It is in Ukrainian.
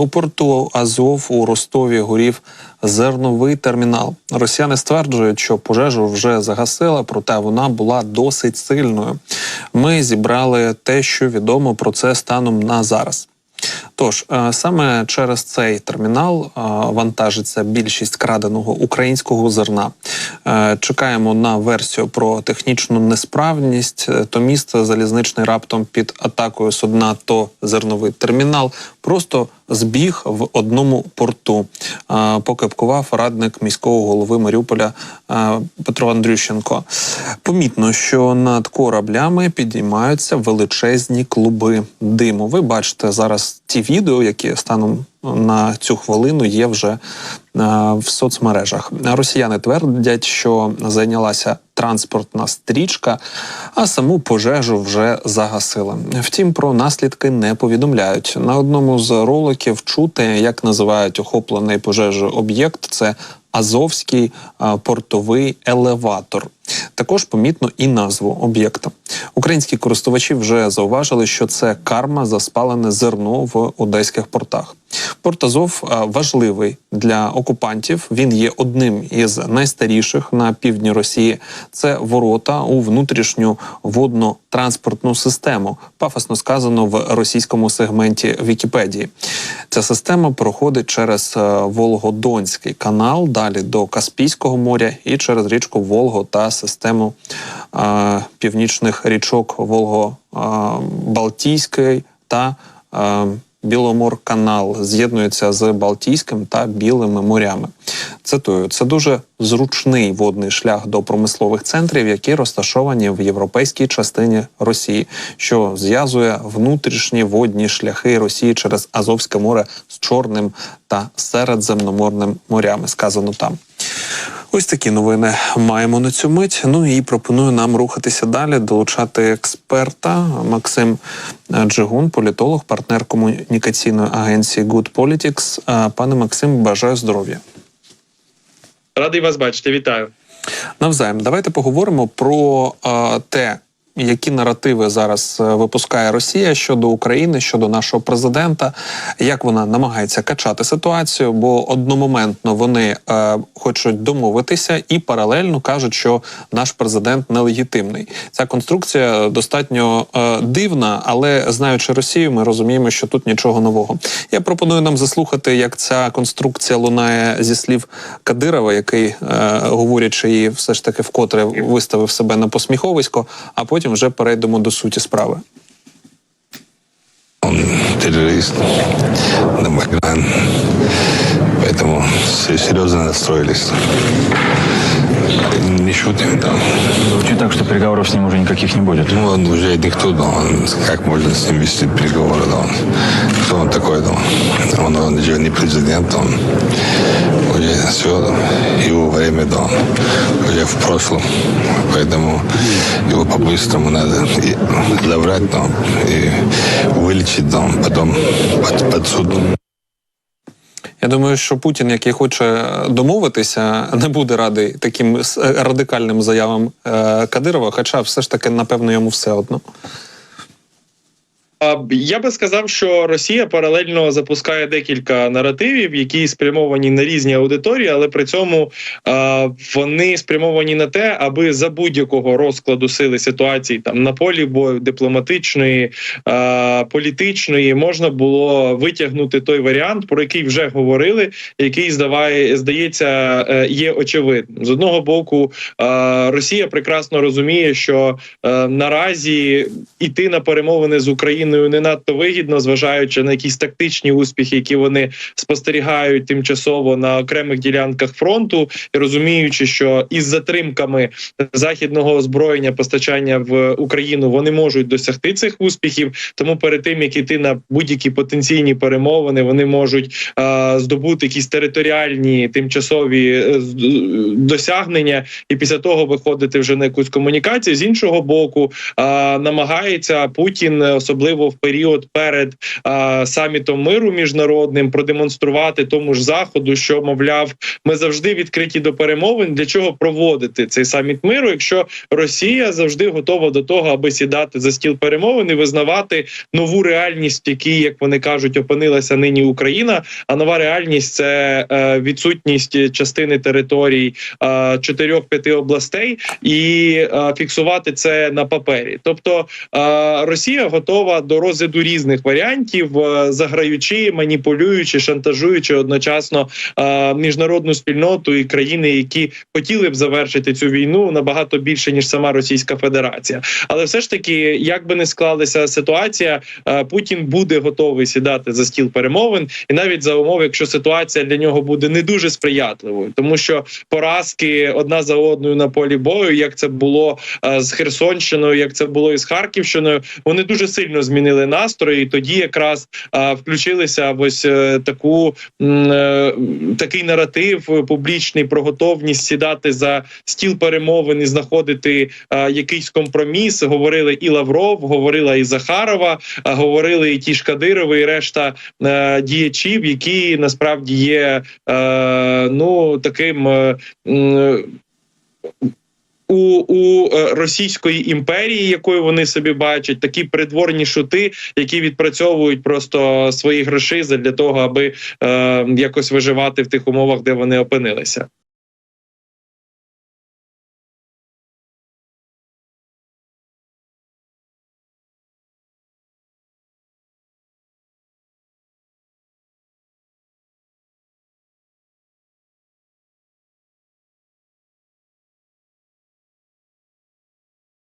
У порту Азов у Ростові горів зерновий термінал. Росіяни стверджують, що пожежу вже загасила, проте вона була досить сильною. Ми зібрали те, що відомо про це станом на зараз. Тож е, саме через цей термінал е, вантажиться більшість краденого українського зерна. Е, Чекаємо на версію про технічну несправність. То місто залізничний раптом під атакою судна, то зерновий термінал просто збіг в одному порту. Покипкував радник міського голови Маріуполя Петро Андрющенко. Помітно, що над кораблями підіймаються величезні клуби диму. Ви бачите зараз ті відео, які станом на цю хвилину є вже е, в соцмережах. Росіяни твердять, що зайнялася транспортна стрічка, а саму пожежу вже загасили. Втім, про наслідки не повідомляють. На одному з роликів чути, як називають охоплений пожежею об'єкт. Це Азовський е, портовий елеватор. Також помітно і назву об'єкта. Українські користувачі вже зауважили, що це карма за спалене зерно в одеських портах. Порт Азов е, важливий для окупантів. Він є одним із найстаріших на півдні Росії. Це ворота у внутрішню водно-транспортну систему. Пафосно сказано в російському сегменті Вікіпедії. Ця система проходить через е, Волгодонський канал, далі до Каспійського моря і через річку Волго та систему е, північних річок Волго е, та е, Біломорканал з'єднується з Балтійським та Білими морями. Цитую, це дуже зручний водний шлях до промислових центрів, які розташовані в європейській частині Росії, що зв'язує внутрішні водні шляхи Росії через Азовське море з Чорним та Середземноморним морями. Сказано там. Ось такі новини маємо на цю мить. Ну і пропоную нам рухатися далі, долучати експерта Максим Джигун, політолог, партнер комунікаційної агенції Good Politics. Пане Максим, бажаю здоров'я. Радий вас бачити, вітаю. Навзаєм, давайте поговоримо про те, які наративи зараз е, випускає Росія щодо України, щодо нашого президента, як вона намагається качати ситуацію, бо одномоментно вони е, хочуть домовитися і паралельно кажуть, що наш президент нелегітимний. Ця конструкція достатньо е, дивна, але знаючи Росію, ми розуміємо, що тут нічого нового. Я пропоную нам заслухати, як ця конструкція лунає зі слів Кадирова, який, е, говорячи її, все ж таки вкотре виставив себе на посміховисько, а потім вже перейдемо до суті справи. Он террорист, Дамаган. Поэтому все серьезно настроились. Не шутим там. Звучит так, что переговоров с ним уже никаких не будет. Ну, он уже никто, да, он, как можно с ним вести переговоры, да, он, кто он такой, да, он, он уже не президент, он уже все, его время, да, он уже в прошлом, поэтому его по-быстрому надо и забрать, да, и вылечить, да, потом под, под суд. Я думаю, що Путін, який хоче домовитися, не буде радий таким с- радикальним заявам е, Кадирова, хоча все ж таки, напевно, йому все одно. Я би сказав, що Росія паралельно запускає декілька наративів, які спрямовані на різні аудиторії, але при цьому вони спрямовані на те, аби за будь-якого розкладу сили ситуації там на полі бою дипломатичної, політичної можна було витягнути той варіант, про який вже говорили, який здаває, здається, е, є очевидним. З одного боку, Росія прекрасно розуміє, що е, наразі іти на перемовини з Україною не надто вигідно, зважаючи на якісь тактичні успіхи, які вони спостерігають тимчасово на окремих ділянках фронту, і розуміючи, що із затримками західного озброєння постачання в Україну вони можуть досягти цих успіхів. Тому перед тим як іти на будь-які потенційні перемовини, вони можуть е, здобути якісь територіальні тимчасові е, досягнення, і після того виходити вже на якусь комунікацію. З іншого боку, е, намагається Путін, особливо особливо в період перед а, самітом миру міжнародним, продемонструвати тому ж заходу, що мовляв, ми завжди відкриті до перемовин. Для чого проводити цей саміт миру, якщо Росія завжди готова до того, аби сідати за стіл перемовин і визнавати нову реальність, в якій, як вони кажуть, опинилася нині Україна. А нова реальність це е, відсутність частини територій е, чотирьох-п'яти областей, і е, фіксувати це на папері. Тобто е, Росія готова до розгляду різних варіантів, е, заграючи, маніпулюючи, шантажуючи одночасно е, міжнародну спільноту і країни, які хотіли б завершити цю війну набагато більше ніж сама Російська Федерація. Але все ж таки, як би не склалася ситуація, е, Путін буде готовий сідати за стіл перемовин, і навіть за умов, якщо ситуація для нього буде не дуже сприятливою, тому що поразки одна за одною на полі бою, як це було з Херсонщиною, як це було із Харківщиною, вони дуже сильно змінили настрої. І тоді якраз е, включилися в ось е, таку м, е, такий наратив публічний про готовність сідати за стіл перемовин і знаходити е, якийсь компроміс. Говорили і Лавров, говорила і Захарова, а говорили і ті ж Кадирови, і решта е, діячів, які насправді є е, ну таким. М, у, у е, Російської імперії, якою вони собі бачать, такі придворні шути, які відпрацьовують просто свої гроші для того, аби е, якось виживати в тих умовах, де вони опинилися.